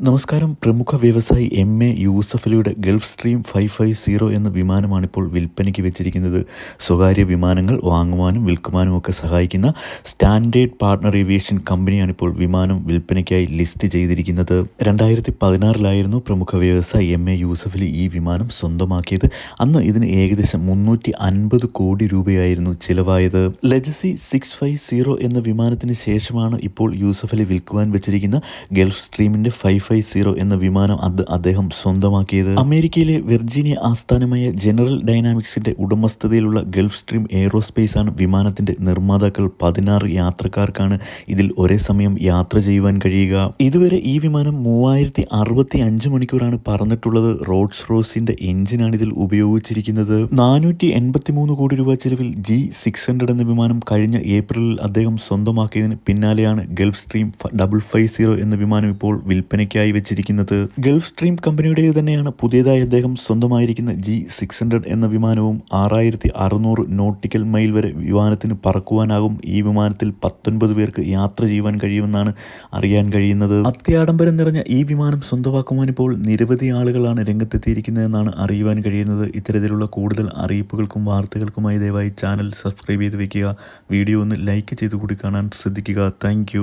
നമസ്കാരം. പ്രമുഖ വ്യവസായി എം. എ. യൂസഫലിയുടെ Gulfstream five five zero എന്ന വിമാനമാണിപ്പോൾ വിൽപ്പനയ്ക്ക് വെച്ചിരിക്കുന്നത്. സ്വകാര്യ വിമാനങ്ങൾ വാങ്ങുവാനും വിൽക്കുവാനും ഒക്കെ സഹായിക്കുന്ന സ്റ്റാൻഡേർഡ് പാർട്ണർ ഏവിയേഷൻ കമ്പനിയാണിപ്പോൾ വിമാനം വിൽപ്പനയ്ക്കായി ലിസ്റ്റ് ചെയ്തിരിക്കുന്നത്. രണ്ടായിരത്തി പതിനാറിലായിരുന്നു പ്രമുഖ വ്യവസായി എം. എ. യൂസഫലി ഈ വിമാനം സ്വന്തമാക്കിയത്. അന്ന് ഇതിന് ഏകദേശം മുന്നൂറ്റി അൻപത് കോടി രൂപയായിരുന്നു ചിലവായത്. ലെജസി സിക്സ് ഫൈവ് സീറോ എന്ന വിമാനത്തിന് ശേഷമാണ് ഇപ്പോൾ യൂസഫലി വിൽക്കുവാൻ വെച്ചിരിക്കുന്ന ഗൾഫ് സ്ട്രീമിന്റെ ഫൈവ് ഫൈവ് സീറോ എന്ന വിമാനം അത് അദ്ദേഹം സ്വന്തമാക്കിയത്. അമേരിക്കയിലെ വെർജീനിയ ആസ്ഥാനമായ ജനറൽ ഡൈനാമിക്സിന്റെ ഉടമസ്ഥതയിലുള്ള ഗൾഫ് സ്ട്രീം എയ്റോസ്പേസ് ആണ് വിമാനത്തിന്റെ നിർമ്മാതാക്കൾ. പതിനാറ് യാത്രക്കാർക്കാണ് ഇതിൽ ഒരേ സമയം യാത്ര ചെയ്യുവാൻ കഴിയുക. ഇതുവരെ ഈ വിമാനം മൂവായിരത്തി അറുപത്തി അഞ്ച് മണിക്കൂറാണ് പറഞ്ഞിട്ടുള്ളത് റോഡ്സ് റോസിന്റെ എഞ്ചിനാണ് ഇതിൽ ഉപയോഗിച്ചിരിക്കുന്നത്. നാനൂറ്റി എൺപത്തി മൂന്ന് കോടി രൂപ ചെലവിൽ ജി സിക്സ് ഹൺഡ്രഡ് എന്ന വിമാനം കഴിഞ്ഞ ഏപ്രിലിൽ അദ്ദേഹം സ്വന്തമാക്കിയതിന് പിന്നാലെയാണ് Gulfstream double five zero എന്ന വിമാനം ഇപ്പോൾ വിൽപ്പനയ്ക്കായി വെച്ചിരിക്കുന്നത്. ഗൾഫ് സ്ട്രീം കമ്പനിയുടെ തന്നെയാണ് പുതിയതായി അദ്ദേഹം സ്വന്തമായിരിക്കുന്ന ജി സിക്സ് ഹൺഡ്രഡ് എന്ന വിമാനവും ആറായിരത്തി അറുന്നൂറ് നോട്ടിക്കൽ മൈൽ വരെ വിമാനത്തിന് പറക്കുവാനാകും ഈ വിമാനത്തിൽ പത്തൊൻപത് പേർക്ക് യാത്ര ചെയ്യുവാൻ കഴിയുമെന്നാണ് അറിയാൻ കഴിയുന്നത്. അത്യാഡംബരം നിറഞ്ഞ ഈ വിമാനം സ്വന്തമാക്കുവാൻ ഇപ്പോൾ നിരവധി ആളുകളാണ് രംഗത്തെത്തിയിരിക്കുന്നതെന്നാണ് അറിയുവാൻ കഴിയുന്നത്. ഇത്തരത്തിലുള്ള കൂടുതൽ അറിയിപ്പുകൾക്കും വാർത്തകൾക്കുമായി ദയവായി ചാനൽ സബ്സ്ക്രൈബ് ചെയ്ത് വയ്ക്കുക വീഡിയോ ഒന്ന് ലൈക്ക് ചെയ്ത് കൂടി കാണാൻ ശ്രദ്ധിക്കുക. താങ്ക്